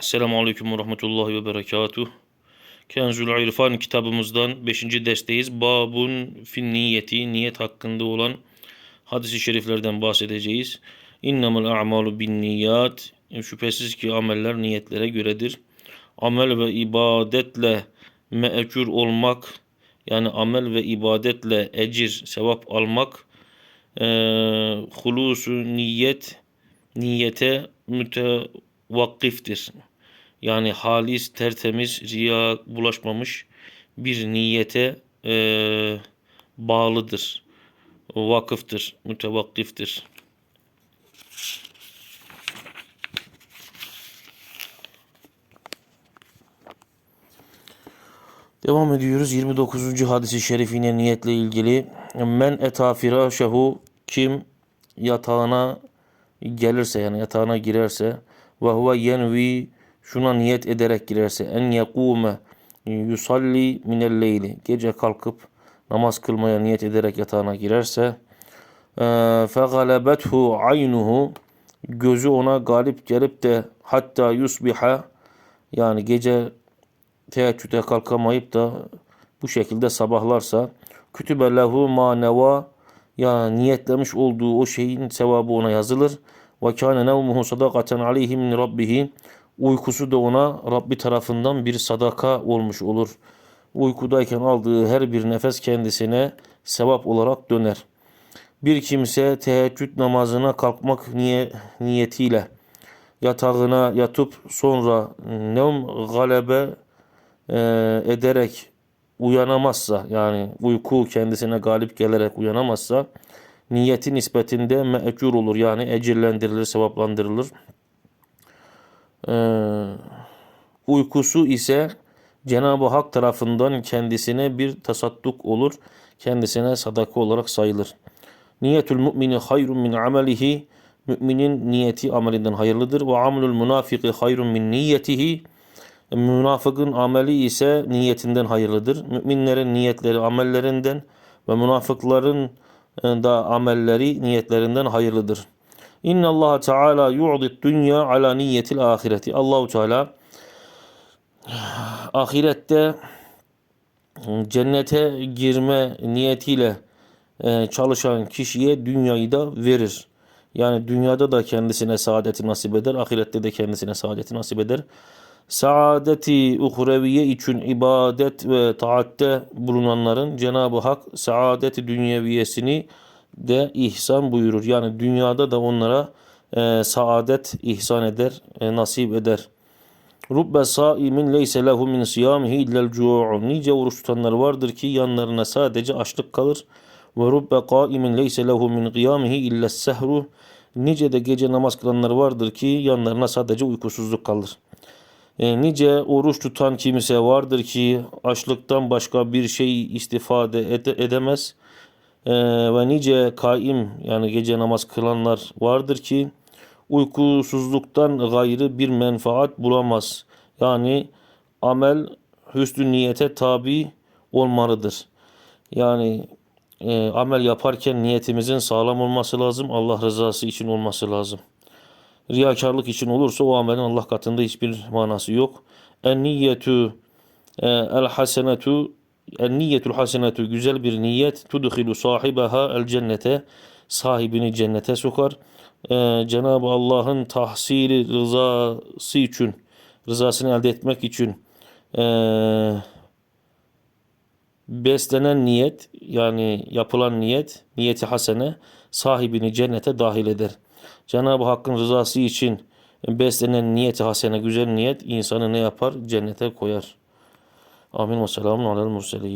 Selamun Aleyküm ve Rahmetullahi ve Berekatuh. Kenzul İrfan kitabımızdan 5. dersteyiz. Babun fin niyeti, niyet hakkında olan hadisi şeriflerden bahsedeceğiz. İnnemel a'malu bin niyat. Şüphesiz ki ameller niyetlere göredir. Amel ve ibadetle me'ecur olmak, yani amel ve ibadetle ecir, sevap almak, eee hulusu niyet, niyete mütevakkiftir. Yani halis, tertemiz, riya bulaşmamış bir niyete eee, bağlıdır. Vakıftır, mütevakkiftir. Devam ediyoruz. 29. hadisi şerifine niyetle ilgili. Men eta firâşehu kim yatağına gelirse yani yatağına girerse ve huve yenvi şuna niyet ederek girerse en yekume yusalli minel leyli gece kalkıp namaz kılmaya niyet ederek yatağına girerse fe galebethu aynuhu gözü ona galip gelip de hatta yusbiha yani gece teheccüde kalkamayıp da bu şekilde sabahlarsa kütübe lehu ma neva ya niyetlemiş olduğu o şeyin sevabı ona yazılır. Ve kâne nevmuhu sadakaten aleyhi min rabbihi uykusu da ona Rabbi tarafından bir sadaka olmuş olur. Uykudayken aldığı her bir nefes kendisine sevap olarak döner. Bir kimse teheccüd namazına kalkmak niye, niyetiyle yatağına yatıp sonra nevm galebe e, ederek uyanamazsa yani uyku kendisine galip gelerek uyanamazsa niyeti nispetinde me'cur olur yani ecirlendirilir, sevaplandırılır. Ee, uykusu ise Cenab-ı Hak tarafından kendisine bir tasadduk olur. Kendisine sadaka olarak sayılır. Niyetül mümini hayrun min amelihi Müminin niyeti amelinden hayırlıdır. Ve amelul münafiki hayrun min niyetihi Münafıkın ameli ise niyetinden hayırlıdır. Müminlerin niyetleri amellerinden ve münafıkların da amelleri niyetlerinden hayırlıdır. İnna Allah Teala yu'di dünya ala niyetil ahireti. Allahu Teala ahirette cennete girme niyetiyle e, çalışan kişiye dünyayı da verir. Yani dünyada da kendisine saadeti nasip eder, ahirette de kendisine saadeti nasip eder. Saadeti uhreviye için ibadet ve taatte bulunanların Cenab-ı Hak saadeti dünyeviyesini de ihsan buyurur. Yani dünyada da onlara e, saadet ihsan eder, e, nasip eder. Rubbe saimin leyse lehu min siyamihi illel cu'u. Nice oruç tutanlar vardır ki yanlarına sadece açlık kalır. Ve rubbe kaimin leyse lehu min kıyamihi illes sehru. Nice de gece namaz kılanlar vardır ki yanlarına sadece uykusuzluk kalır. E, nice oruç tutan kimse vardır ki açlıktan başka bir şey istifade ede- edemez. E, ve nice kaim yani gece namaz kılanlar vardır ki uykusuzluktan gayrı bir menfaat bulamaz. Yani amel hüsnü niyete tabi olmalıdır. Yani e, amel yaparken niyetimizin sağlam olması lazım. Allah rızası için olması lazım. Riyakarlık için olursa o amelin Allah katında hiçbir manası yok. En niyetu el hasenetu en niyetul hasenetu güzel bir niyet tudhilu sahibaha el cennete sahibini cennete sokar. E, Cenab-ı Allah'ın tahsili rızası için rızasını elde etmek için e, beslenen niyet yani yapılan niyet niyeti hasene sahibini cennete dahil eder. Cenab-ı Hakk'ın rızası için beslenen niyeti hasene güzel niyet insanı ne yapar? Cennete koyar. Amin ve selamun alel murselin.